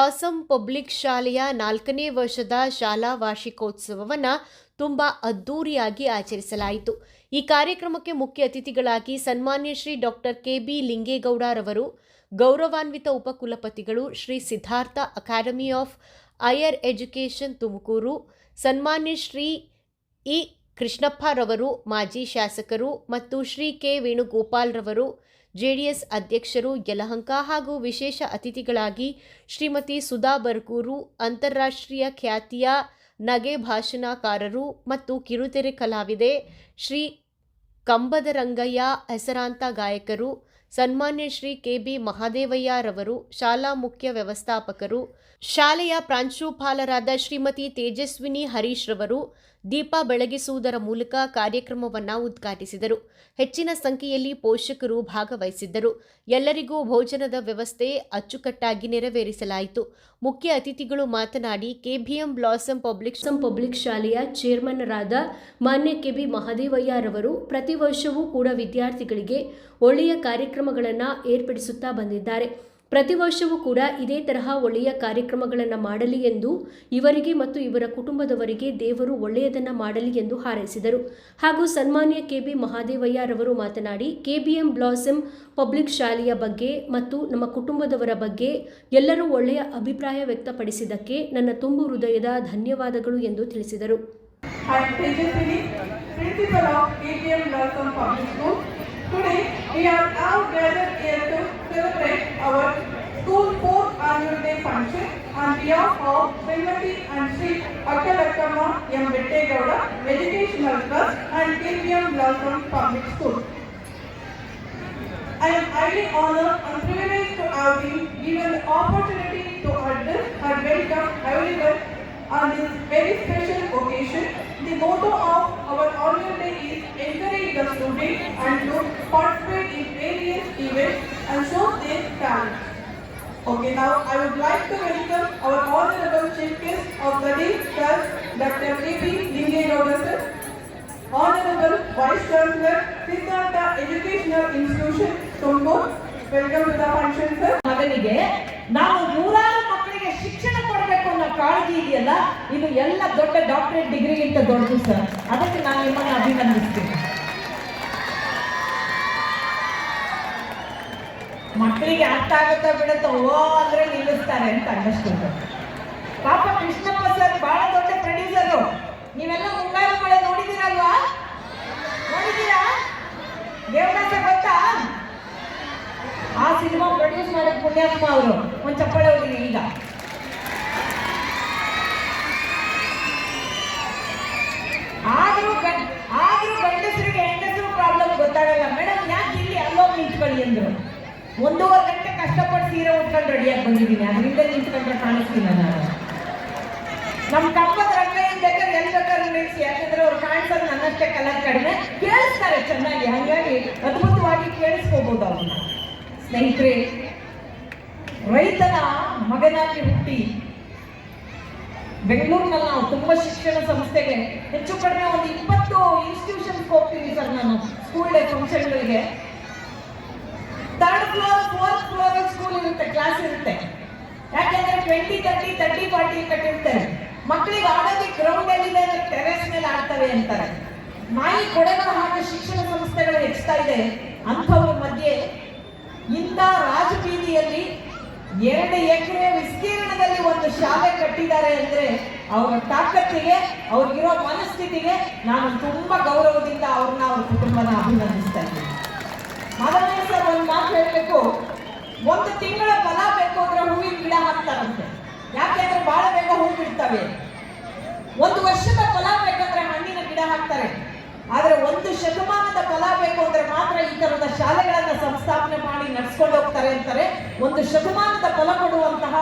Blossom public ಶಾಲೆಯ ನಾಲ್ಕನೇ ವರ್ಷದ ಶಾಲಾ ವಾರ್ಷಿಕೋತ್ಸವವನ್ನು ತುಂಬ ಅದ್ದೂರಿಯಾಗಿ ಆಚರಿಸಲಾಯಿತು. ಈ ಕಾರ್ಯಕ್ರಮಕ್ಕೆ ಮುಖ್ಯ ಅತಿಥಿಗಳಾಗಿ ಸನ್ಮಾನ್ಯ ಶ್ರೀ ಡಾಕ್ಟರ್ ಕೆ ಬಿ ಲಿಂಗೇಗೌಡರವರು, ಗೌರವಾನ್ವಿತ ಉಪಕುಲಪತಿಗಳು Shri Siddhartha academy of higher education Tumakuru, ಸನ್ಮಾನ್ಯ ಶ್ರೀ ಇ ಕೃಷ್ಣಪ್ಪರವರು, ಮಾಜಿ ಶಾಸಕರು ಮತ್ತು ಶ್ರೀ ಕೆ. ವೇಣುಗೋಪಾಲ್ರವರು ಜೆಡಿಎಸ್ ಅಧ್ಯಕ್ಷರು, ಯಲಹಂಕ ಹಾಗೂ ವಿಶೇಷ ಅತಿಥಿಗಳಾಗಿ ಶ್ರೀಮತಿ ಸುಧಾ ಬರ್ಗೂರು, ಅಂತಾರಾಷ್ಟ್ರೀಯ ಖ್ಯಾತಿಯ ನಗೆ ಭಾಷಣಕಾರರು ಮತ್ತು ಕಿರುತೆರೆ ಕಲಾವಿದೆ ಶ್ರೀ ಕಂಬದರಂಗಯ್ಯ, ಹೆಸರಾಂತ ಗಾಯಕರು, ಸನ್ಮಾನ್ಯ ಶ್ರೀ ಕೆ. ಬಿ. ಮಹಾದೇವಯ್ಯರವರು, ಶಾಲಾ ಮುಖ್ಯ ವ್ಯವಸ್ಥಾಪಕರು, ಶಾಲೆಯ ಪ್ರಾಂಶುಪಾಲರಾದ ಶ್ರೀಮತಿ ತೇಜಸ್ವಿನಿ ಹರೀಶ್ ರವರು ದೀಪ ಬೆಳಗಿಸುವುದರ ಮೂಲಕ ಕಾರ್ಯಕ್ರಮವನ್ನು ಉದ್ಘಾಟಿಸಿದರು. ಹೆಚ್ಚಿನ ಸಂಖ್ಯೆಯಲ್ಲಿ ಪೋಷಕರು ಭಾಗವಹಿಸಿದ್ದರು. ಎಲ್ಲರಿಗೂ ಭೋಜನದ ವ್ಯವಸ್ಥೆ ಅಚ್ಚುಕಟ್ಟಾಗಿ ನೆರವೇರಿಸಲಾಯಿತು. ಮುಖ್ಯ ಅತಿಥಿಗಳು ಮಾತನಾಡಿ, ಕೆಬಿಎಂ ಬ್ಲಾಸಂ ಪಬ್ಲಿಕ್ ಪಬ್ಲಿಕ್ ಶಾಲೆಯ ಚೇರ್ಮನ್ನರಾದ ಮಾನ್ಯ ಕೆ ಬಿ ಮಹದೇವಯ್ಯರವರು ಪ್ರತಿ ವರ್ಷವೂ ಕೂಡ ವಿದ್ಯಾರ್ಥಿಗಳಿಗೆ ಒಳ್ಳೆಯ ಕಾರ್ಯಕ್ರಮಗಳನ್ನು ಏರ್ಪಡಿಸುತ್ತಾ ಬಂದಿದ್ದಾರೆ. ಪ್ರತಿ ವರ್ಷವೂ ಕೂಡ ಇದೇ ತರಹ ಒಳ್ಳೆಯ ಕಾರ್ಯಕ್ರಮಗಳನ್ನು ಮಾಡಲಿ ಎಂದು ಇವರಿಗೆ ಮತ್ತು ಇವರ ಕುಟುಂಬದವರಿಗೆ ದೇವರು ಒಳ್ಳೆಯದನ್ನು ಮಾಡಲಿ ಎಂದು ಹಾರೈಸಿದರು. ಹಾಗೂ ಸನ್ಮಾನ್ಯ ಕೆಬಿ ಮಹಾದೇವಯ್ಯರವರು ಮಾತನಾಡಿ ಕೆಬಿಎಂ ಬ್ಲಾಸಮ್ ಪಬ್ಲಿಕ್ ಶಾಲೆಯ ಬಗ್ಗೆ ಮತ್ತು ನಮ್ಮ ಕುಟುಂಬದವರ ಬಗ್ಗೆ ಎಲ್ಲರೂ ಒಳ್ಳೆಯ ಅಭಿಪ್ರಾಯ ವ್ಯಕ್ತಪಡಿಸಿದ್ದಕ್ಕೆ ನನ್ನ ತುಂಬು ಹೃದಯದ ಧನ್ಯವಾದಗಳು ಎಂದು ತಿಳಿಸಿದರು. Today, we are now gathered here to celebrate our school fourth annual day function on behalf of Srimati and Sri Akkalakkamma M. Vettegowda Educational Trust and KPM Blossom Public School. I am highly honored and privileged to have been given the opportunity to address and welcome everyone on this very special occasion. The motto of our annual day is encourage the students and to participate in various events and show their talent. Okay, now I would like to welcome our honorable chief guest of the day, Sir Dr. A.P. Lingegowda sir. Honorable Vice Chancellor, Siddhartha Educational Institution, Tumkur. Welcome to the function, sir. ಮಗನಿಗೆ ನಾವು ನೂರಾರು ಮಕ್ಕಳಿಗೆ ಶಿಕ್ಷಣ ಕೊಡಬೇಕು ಅನ್ನೋ ಕಾಳಜಿ ಇದೆಯಲ್ಲ ಇದು ಎಲ್ಲ ದೊಡ್ಡ ಡಾಕ್ಟರೇಟ್ ಡಿಗ್ರಿಗಿಂತ ದೊಡ್ಡದು ಸರ್ ಅದಕ್ಕೆ ನಾನು ನಿಮ್ಮನ್ನು ಅಭಿನಂದಿಸ್ತೀನಿ ಮಕ್ಕಳಿಗೆ ಅರ್ಥ ಆಗುತ್ತಾ ಬಿಡುತ್ತೋ, ಓ, ಅಂದ್ರೆ ನಿಲ್ಲಿಸ್ತಾರೆ ಅಂತ ಅಂಡರ್ಸ್ಟುಂಡ್ ಪಾಪ ಕೃಷ್ಣಪ್ಪ ಸರ್ ಬಹಳ ದೊಡ್ಡ ಪ್ರೊಡ್ಯೂಸರು ನೀವೆಲ್ಲ ಮುಂಗಾರು ಮಳೆ ನೋಡಿದ್ದೀರಲ್ವಾ? ನೋಡಿದ್ದೀರಾ? ದೇವದಾಸ ಗೊತ್ತಾ? ಆ ಸಿನಿಮಾ ಪ್ರೊಡ್ಯೂಸ್ ಮಾಡಿದ ಪುಣ್ಯಾತ್ಮ ಅವರು. ಒಂದು ಚಪ್ಪಳೆ ಹೋಗಿ ಈಗ. ಆದ್ರೂ ಆದರೂ ಆದ್ರೂ ಗಂಡಸರಿಗೆ ಹೆಂಗಸರು ಪ್ರಾಬ್ಲಮ್ ಗೊತ್ತಾಗಲ್ಲ. ಮೇಡಮ್ ಯಾಕೆ ಇಲ್ಲಿ ಅಲ್ಲೋಗಿ ನಿಂತ್ಕೊಳ್ಳಿ ಅಂದ್ರು? ಒಂದೂವರೆ ಗಂಟೆ ಕಷ್ಟಪಟ್ಟು ಸೀರೆ ಉಟ್ಕೊಂಡು ರೆಡಿಯಾಗಿ ಬಂದಿದ್ದೀನಿ. ಅದರಿಂದ ನಿಂತ್ಕೊಂಡ್ರೆ ಕಾಣಿಸ್ತೀನಿ ನಾನು. ನಮ್ಮ ಕಂಪದ ರಂಗಯ್ಯನ ಬೇಕಾದ್ರೆ ಎಲ್ಲಿ ನಿಲ್ಲಿಸಿ ಯಾಕಂದ್ರೆ ಅವ್ರು ಕಾಣಿಸೋದು ನನ್ನಷ್ಟೇ ಕಲರ್ ಕಡಿಮೆ. ಕೇಳಿಸ್ತಾರೆ ಚೆನ್ನಾಗಿ. ಹಾಗಾಗಿ ಅದ್ಭುತವಾಗಿ ಕೇಳಿಸ್ಕೋಬಹುದು ಅವ್ರನ್ನ ಸ್ನೇಹಿತರೆ, ರೈತನ ಮಗನಾಗಿ ಹುಟ್ಟಿ ಬೆಂಗಳೂರಿನಲ್ಲಿ ನಾವು ತುಂಬಾ ಶಿಕ್ಷಣ ಸಂಸ್ಥೆಗೆ ಹೆಚ್ಚು ಕಡಿಮೆ ಒಂದು ಇಪ್ಪತ್ತು ಇನ್ಸ್ಟಿಟ್ಯೂಷನ್ಸ್ ಹೋಗ್ತೀನಿ ಸರ್ ನಾನು. School day ಫಂಕ್ಷನ್ಗಳಿಗೆ third floor fourth floor school ಇರುತ್ತೆ ಕ್ಲಾಸ್ ಇರುತ್ತೆ. ಯಾಕೆಂದ್ರೆ ಟ್ವೆಂಟಿ ತರ್ಟಿ ತರ್ಟಿ ಫಾರ್ಟಿ ಕಟ್ಟಿರ್ತಾರೆ. ಮಕ್ಕಳಿಗೆ ಆಡೋದಕ್ಕೆ ಗ್ರೌಂಡ್ ಎಲ್ಲಿದೆ ಟೆರೆಸ್ ಮೇಲೆ ಆಡ್ತವೆ ಅಂತಾರೆ. ನಾಯಿ ಕೊಡಗ ಹಾಗೆ ಶಿಕ್ಷಣ ಸಂಸ್ಥೆಗಳು ಹೆಚ್ಚುತ್ತಾ ಇದೆ. ಅಂಥವ್ರ ಮಧ್ಯೆ ಇಂಥ ರಾಜಬೀದಿಯಲ್ಲಿ ಎರಡು ಎಕರೆ ವಿಸ್ತೀರ್ಣದಲ್ಲಿ ಒಂದು ಶಾಲೆ ಕಟ್ಟಿದ್ದಾರೆ ಅಂದ್ರೆ ಅವರ ತಾಕತ್ತಿಗೆ, ಅವ್ರಿಗಿರೋ ಮನಸ್ಥಿತಿಗೆ ನಾನು ತುಂಬಾ ಗೌರವದಿಂದ ಅವ್ರನ್ನ ಅವ್ರ ಕುಟುಂಬನ ಅಭಿನಂದಿಸ್ತಾ ಇದ್ದೀನಿ ಮಾಧವಯ್ಯ ಸರ್ ಒಂದು ಮಾತು ಹೇಳಬೇಕು ಒಂದು ತಿಂಗಳ ಫಲ ಬೇಕು ಅಂದ್ರೆ ಹೂವಿನ ಗಿಡ ಹಾಕ್ತಾರಂತೆ. ಯಾಕೆಂದ್ರೆ ಬಹಳ ಬೇಗ ಹೂ ಬಿಡ್ತವೆ. ಒಂದು ವರ್ಷದ ಫಲ ಬೇಕಂದ್ರೆ ಹಣ್ಣಿನ ಗಿಡ ಹಾಕ್ತಾರೆ. ಆದ್ರೆ ಒಂದು ಶತಮಾನದ ಫಲ ಬೇಕು ಅಂದ್ರೆ ಮಾತ್ರ ಈ ತರದ ಶಾಲೆಗಳನ್ನ ಸಂಸ್ಥಾಪನೆ ಮಾಡಿ ನಡ್ಸ್ಕೊಂಡು ಹೋಗ್ತಾರೆ ಅಂತಾರೆ. ಒಂದು ಶತಮಾನದ ಫಲ ಕೊಡುವಂತಹ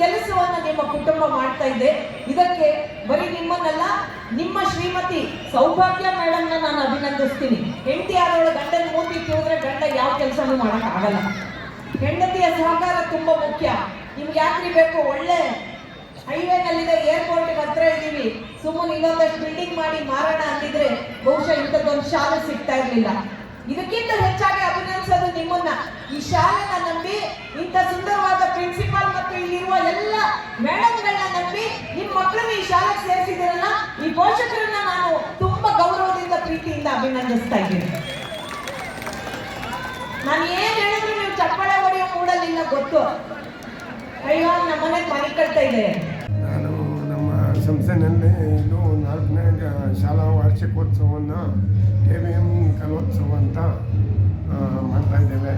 ಕೆಲಸವನ್ನ ನಿಮ್ಮ ಕುಟುಂಬ ಮಾಡ್ತಾ ಇದೆ. ಇದಕ್ಕೆ ಬರೀ ನಿಮ್ಮನ್ನೆಲ್ಲ, ನಿಮ್ಮ ಶ್ರೀಮತಿ ಸೌಭಾಗ್ಯ ಮೇಡಮ್ನ ನಾನು ಅಭಿನಂದಿಸ್ತೀನಿ. ಹೆಂಡತಿ ಆದವಳು ಗಂಡನ ಮೂತಿ ಕೇಳಿದ್ರೆ ಗಂಡ ಯಾವ ಕೆಲಸನೂ ಮಾಡಕ್ ಆಗಲ್ಲ ಹೆಂಡತಿಯ ಸಹಕಾರ ತುಂಬಾ ಮುಖ್ಯ. ನಿಮ್ಗೆ ಯಾಕ್ರಿ ಬೇಕು? ಒಳ್ಳೆ ಹೈವೇನಲ್ಲಿದೆ ಏರ್ಪೋರ್ಟ್ ಹತ್ರ ಇದ್ದೀವಿ. ಸುಮ್ಮನೆ ಇನ್ನೊಂದಷ್ಟು ಬಿಲ್ಡಿಂಗ್ ಮಾಡಿ ಮಾರೋಣ ಅಂತಿದ್ರೆ ಬಹುಶಃ ಇಂಥದ್ದೊಂದು ಶಾಲೆ ಸಿಗ್ತಾ ಇರ್ಲಿಲ್ಲ. ಇದಕ್ಕಿಂತ ಹೆಚ್ಚಾಗಿ ಅಭಿನಂದಿಸೋದು ನಿಮ್ಮನ್ನ. ಈ ಶಾಲೆನ ನಂಬಿ, ಇಂಥ ಸುಂದರವಾದ ಪ್ರಿನ್ಸಿಪಾಲ್ ಮತ್ತು ಇಲ್ಲಿರುವ ಎಲ್ಲ ಮೇಡಮ್ಗಳನ್ನ ನಂಬಿ ನಿಮ್ಮ ಮಕ್ಕಳನ್ನ ಈ ಶಾಲೆಗೆ ಸೇರಿಸಿದಿರಲ್ಲ ಈ ಪೋಷಕರನ್ನ ನಾನು ತುಂಬಾ ಗೌರವದಿಂದ, ಪ್ರೀತಿಯಿಂದ ಅಭಿನಂದಿಸ್ತಾ ಇದ್ದೀನಿ. ನಾನು ಏನ್ ಹೇಳಿದ್ರು ನೀವು ಚಪ್ಪಾಳೆ ಮೂಡಲಿಲ್ಲ ಗೊತ್ತು. ನಮ್ಮನೆ ಮನೆ ಕಟ್ತಾ ಇದೆ. ನಾನು ನಮ್ಮ ಸಂಸ್ಥೆನಲ್ಲಿ ಇದು ನಾಲ್ಕನೇ ಶಾಲಾ ವಾರ್ಷಿಕೋತ್ಸವವನ್ನು ಕೆ ವಿ ಎಂ ಕಲೋತ್ಸವ ಅಂತ ಮಾಡ್ತಾ ಇದ್ದೇವೆ.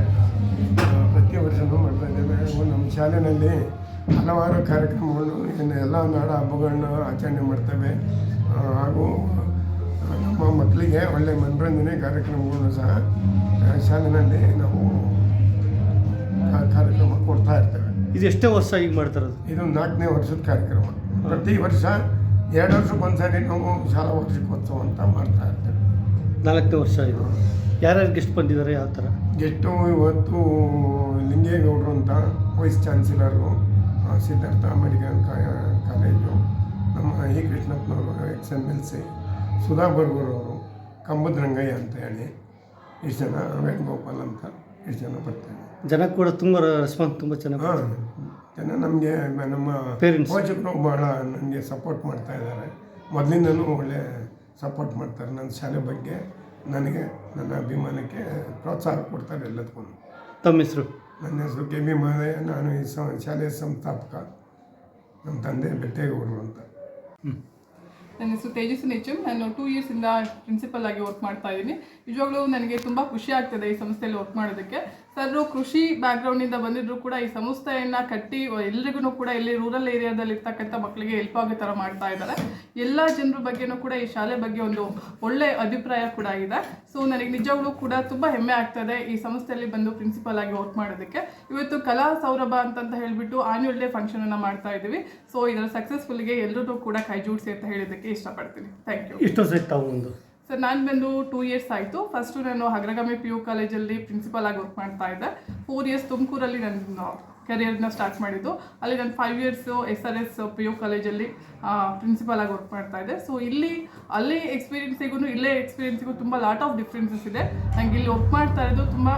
ಪ್ರತಿ ವರ್ಷವೂ ಮಾಡ್ತಾ ಇದ್ದೇವೆ. ನಮ್ಮ ಶಾಲೆಯಲ್ಲಿ ಹಲವಾರು ಕಾರ್ಯಕ್ರಮಗಳು, ಇನ್ನು ಎಲ್ಲ ನಾಡ ಹಬ್ಬಗಳನ್ನ ಆಚರಣೆ ಮಾಡ್ತೇವೆ. ಹಾಗೂ ನಮ್ಮ ಮಕ್ಕಳಿಗೆ ಒಳ್ಳೆಯ ಮನೋರಂಜನೆ ಕಾರ್ಯಕ್ರಮಗಳನ್ನು ಸಹ ಶಾಲೆಯಲ್ಲಿ ನಾವು ಕಾರ್ಯಕ್ರಮ ಕೊಡ್ತಾ ಇರ್ತೇವೆ. ಇದು ಎಷ್ಟೇ ವರ್ಷ ಈಗ ಮಾಡ್ತಾರದು ಇದು ನಾಲ್ಕನೇ ವರ್ಷದ ಕಾರ್ಯಕ್ರಮ. ಪ್ರತಿ ವರ್ಷ ಎರಡು ವರ್ಷಕ್ಕೊಂದ್ಸರಿ ನಾವು ಶಾಲಾ ವಾರ್ಷಿಕೋತ್ಸವ ಅಂತ ಮಾಡ್ತಾ ಇರ್ತೇವೆ. ನಾಲ್ಕನೇ ವರ್ಷ ಇದು. ಯಾರ್ಯಾರು ಗೆಸ್ಟ್ ಬಂದಿದ್ದಾರೆ ಯಾವ ಥರ? ಗೆಸ್ಟು ಇವತ್ತು ಲಿಂಗೇಗೌಡರು ಅಂತ vice chancellor Siddhartha medical college ನಮ್ಮ ಹಿ ಕೃಷ್ಣಪ್ಪನವರು ex M L C Sudha ಬರ್ಗೂರವರು ಕಂಬದ ರಂಗಯ್ಯ ಅಂತ ಹೇಳಿ ಇಷ್ಟು ಜನ ವೇಣುಗೋಪಾಲ್ ಅಂತ ಇಷ್ಟು ಜನ ಬರ್ತಾರೆ. ಜನ ಕೂಡ ತುಂಬ ರೆಸ್ಪಾನ್ಸ್ ತುಂಬ ಚೆನ್ನಾಗಿ ಹಾಂ ಜನ ನಮಗೆ ನಮ್ಮ ಪೇರೆಂಟ್ಸ್ ಪೋಷಕರು ಭಾಳ ನನಗೆ ಸಪೋರ್ಟ್ ಮಾಡ್ತಾ ಇದ್ದಾರೆ. ಮೊದಲಿಂದನೂ ಒಳ್ಳೆ ಸಪೋರ್ಟ್ ಮಾಡ್ತಾರೆ ನನ್ನ ಶಾಲೆ ಬಗ್ಗೆ. ನನಗೆ ನನ್ನ ಅಭಿಮಾನಕ್ಕೆ ಪ್ರೋತ್ಸಾಹ ಕೊಡ್ತಾರೆ ಎಲ್ಲದಕ್ಕೂ. ತಮ್ಮ ಹೆಸರು? ನನ್ನ ಹೆಸರು ಕೆ ಬಿ ಮಹೋದಯ. ನಾನು ಈ ಸ ಶಾಲೆಯ ಸಂಸ್ಥಾಪಕ. ನಮ್ಮ ತಂದೆ ಬೆಟ್ಟೇಗೌಡರು ಅಂತ. ನನ್ನ ಹೆಸರು ತೇಜಸ್ವಿ ನೆಚ್ಚಮ್ ನಾನು ಟೂ ಇಯರ್ಸಿಂದ ಪ್ರಿನ್ಸಿಪಲ್ ಆಗಿ ವರ್ಕ್ ಮಾಡ್ತಾ ಇದ್ದೀನಿ. ನಿಜವಾಗ್ಲೂ ನನಗೆ ತುಂಬ ಖುಷಿ ಆಗ್ತದೆ ಈ ಸಂಸ್ಥೆಯಲ್ಲಿ ವರ್ಕ್ ಮಾಡೋದಕ್ಕೆ. ಸರ್ ಕೃಷಿ ಬ್ಯಾಕ್ಗ್ರೌಂಡಿಂದ ಬಂದಿದ್ರು ಕೂಡ ಈ ಸಂಸ್ಥೆಯನ್ನು ಕಟ್ಟಿ ಎಲ್ರಿಗೂ ಕೂಡ ಇಲ್ಲಿ ರೂರಲ್ ಏರಿಯಾದಲ್ಲಿ ಇರ್ತಕ್ಕಂಥ ಮಕ್ಕಳಿಗೆ ಹೆಲ್ಪ್ ಆಗೋ ಥರ ಮಾಡ್ತಾ ಇದ್ದಾರೆ. ಎಲ್ಲ ಜನರ ಬಗ್ಗೆನೂ ಕೂಡ ಈ ಶಾಲೆ ಬಗ್ಗೆ ಒಂದು ಒಳ್ಳೆ ಅಭಿಪ್ರಾಯ ಕೂಡ ಇದೆ. ಸೊ ನನಗೆ ನಿಜವಾಗ್ಲೂ ಕೂಡ ತುಂಬ ಹೆಮ್ಮೆ ಆಗ್ತದೆ ಈ ಸಂಸ್ಥೆಯಲ್ಲಿ ಬಂದು ಪ್ರಿನ್ಸಿಪಲ್ ಆಗಿ ವರ್ಕ್ ಮಾಡೋದಕ್ಕೆ. ಇವತ್ತು ಕಲಾ ಸೌರಭ ಅಂತಂತ ಹೇಳಿಬಿಟ್ಟು ಆನ್ಯುವಲ್ ಡೇ ಫಂಕ್ಷನನ್ನು ಮಾಡ್ತಾ ಇದ್ದೀವಿ. ಸೊ ಇದರ ಸಕ್ಸಸ್ಫುಲ್ಗೆ ಎಲ್ಲರೂ ಕೂಡ ಕೈ ಜೋಡಿಸಿ ಅಂತ ಹೇಳೋದಕ್ಕೆ ಇಷ್ಟಪಡ್ತೀನಿ. ಥ್ಯಾಂಕ್ ಯು ಇಷ್ಟು ಸಿಗ್ತಾವೆ ಸರ್ ನಾನು ಬಂದು ಟೂ ಇಯರ್ಸ್ ಆಯಿತು. ಫಸ್ಟು ನಾನು ಹಗ್ರಗಾಮಿ ಪಿ ಯು ಕಾಲೇಜಲ್ಲಿ ಪ್ರಿನ್ಸಿಪಲ್ ಆಗಿ ವರ್ಕ್ ಮಾಡ್ತಾ ಇದ್ದೆ. ಫೋರ್ ಇಯರ್ಸ್ ತುಮಕೂರಲ್ಲಿ ನನ್ನ ಕೆರಿಯರ್ನ ಸ್ಟಾರ್ಟ್ ಮಾಡಿದ್ದು. ಅಲ್ಲಿ ನಾನು five years S R S P U ಕಾಲೇಜಲ್ಲಿ ಪ್ರಿನ್ಸಿಪಲ್ ಆಗಿ ವರ್ಕ್ ಮಾಡ್ತಾ ಇದ್ದೆ. ಸೊ ಇಲ್ಲಿ, ಅಲ್ಲಿ ಎಕ್ಸ್ಪೀರಿಯನ್ಸಿಗೂ ಇಲ್ಲೇ ಎಕ್ಸ್ಪೀರಿಯನ್ಸಿಗೂ ತುಂಬ ಲಾಟ್ ಆಫ್ ಡಿಫ್ರೆನ್ಸಸ್ ಇದೆ. ನನಗೆ ಇಲ್ಲಿ ವರ್ಕ್ ಮಾಡ್ತಾ ಇರೋದು ತುಂಬ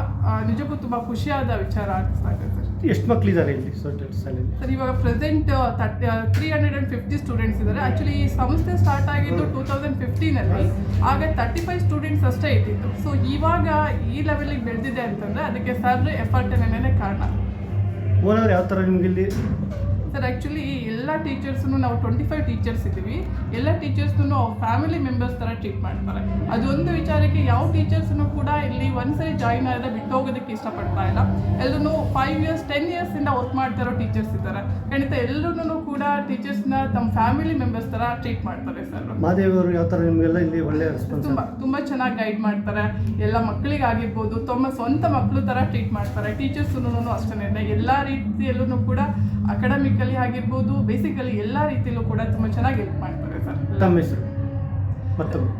ನಿಜಕ್ಕೂ ತುಂಬ ಖುಷಿಯಾದ ವಿಚಾರ ಅನಿಸ್ತಾ ಇದೆ. ಎಷ್ಟು ಮಕ್ಕಳಿದ್ದಾರೆ ಇಲ್ಲಿ? ಸೊಟ್ಟೆ ಶಾಲೆಯಲ್ಲಿ ಸರ್ ಇವಾಗ present thirty three hundred and fifty students ಇದ್ದಾರೆ. ಆ್ಯಕ್ಚುಲಿ ಈ ಸಂಸ್ಥೆ ಸ್ಟಾರ್ಟ್ ಆಗಿದ್ದು ಟೂ ತೌಸಂಡ್ ಫಿಫ್ಟೀನಲ್ಲಿ ಆಗ ತರ್ಟಿ ಫೈವ್ ಸ್ಟೂಡೆಂಟ್ಸ್ ಅಷ್ಟೇ ಇದ್ದಿತ್ತು. ಸೊ ಇವಾಗ ಈ ಲೆವೆಲಿಗೆ ಬೆಳೆದಿದೆ ಅಂತಂದರೆ ಅದಕ್ಕೆ ಸರ್ ಎಫರ್ಟ್ ಏನೇನೇ ಕಾರಣ. ಓನರ್ ಯಾವ ಥರ ನಿಮಗೆ ಇಲ್ಲಿ? ಸರ್ ಆ್ಯಕ್ಚುಲಿ ಎಲ್ಲ ಟೀಚರ್ಸ್ನು ನಾವು ಟ್ವೆಂಟಿ ಫೈವ್ ಟೀಚರ್ಸ್ ಇದ್ದೀವಿ. ಎಲ್ಲ ಟೀಚರ್ಸ್ನು ಅವ್ರ ಫ್ಯಾಮಿಲಿ ಮೆಂಬರ್ಸ್ ಥರ ಟ್ರೀಟ್ ಮಾಡ್ತಾರೆ. ಅದೊಂದು ವಿಚಾರಕ್ಕೆ ಯಾವ ಟೀಚರ್ಸ್ನು ಕೂಡ ಇಲ್ಲಿ ಒಂದ್ಸರಿ ಜಾಯಿನ್ ಆದರೆ ಬಿಟ್ಟು ಹೋಗೋದಕ್ಕೆ ಇಷ್ಟಪಡ್ತಾ ಇಲ್ಲ. ಎಲ್ಲರೂ ಫೈವ್ ಇಯರ್ಸ್ ಟೆನ್ ಇಯರ್ಸಿಂದ ವರ್ಕ್ ಮಾಡ್ತಾ ಇರೋ ಟೀಚರ್ಸ್ ಇದ್ದಾರೆ. ಖಂಡಿತ ಎಲ್ಲರೂ ಕೂಡ ಟೀಚರ್ಸ್ನ ತಮ್ಮ ಫ್ಯಾಮಿಲಿ ಮೆಂಬರ್ಸ್ ಥರ ಟ್ರೀಟ್ ಮಾಡ್ತಾರೆ ಸರ್ ಮಾದೇವಿ ಅವರು ಯಾವ ಥರ ನಿಮಗೆಲ್ಲ ಇಲ್ಲಿ ಒಳ್ಳೆ ರೆಸ್ಪಾನ್ಸ್ ತುಂಬ ತುಂಬ ಚೆನ್ನಾಗಿ ಗೈಡ್ ಮಾಡ್ತಾರೆ. ಎಲ್ಲ ಮಕ್ಕಳಿಗಾಗಿರ್ಬೋದು ತಮ್ಮ ಸ್ವಂತ ಮಕ್ಕಳು ಥರ ಟ್ರೀಟ್ ಮಾಡ್ತಾರೆ. ಟೀಚರ್ಸ್ನು ಅಷ್ಟೇ ಎಲ್ಲ ರೀತಿಯಲ್ಲೂ ಕೂಡ ಅಕಾಡೆಮಿಕಲಿ ಆಗಿರ್ಬೋದು ಬೇಸಿಕಲಿ ಎಲ್ಲ ರೀತಿಯಲ್ಲೂ ಕೂಡ ತುಂಬ ಚೆನ್ನಾಗಿ ಹೆಲ್ಪ್ ಮಾಡ್ತಾರೆ ಸರ್ ತಮ್ಮ ಹೆಸರು ಮತ್ತೊಮ್ಮೆ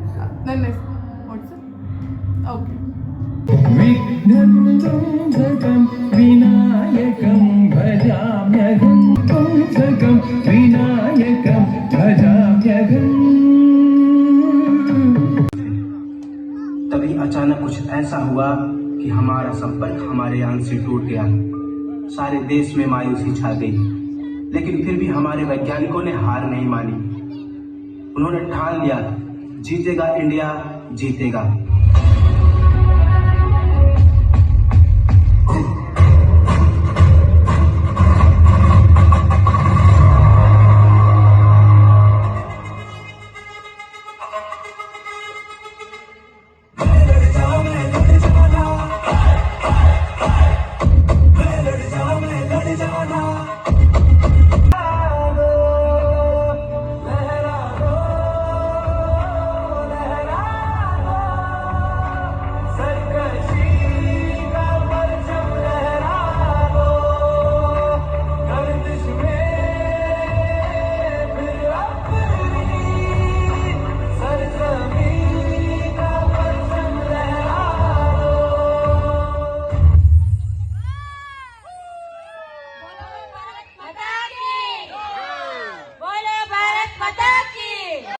ನನ್ನ ಹೆಸರು ಓಕೆ विघ्नन्दकं विनायकं भजाम्यहं पुंसकं विनायकं भजाम्यहम् तभी अचानक कुछ ऐसा हुआ कि हमारा संपर्क हमारे यान से टूट गया सारे देश में मायूसी छा गई लेकिन फिर भी हमारे वैज्ञानिकों ने हार नहीं मानी। उन्होंने ठान लिया, जीतेगा इंडिया, जीतेगा।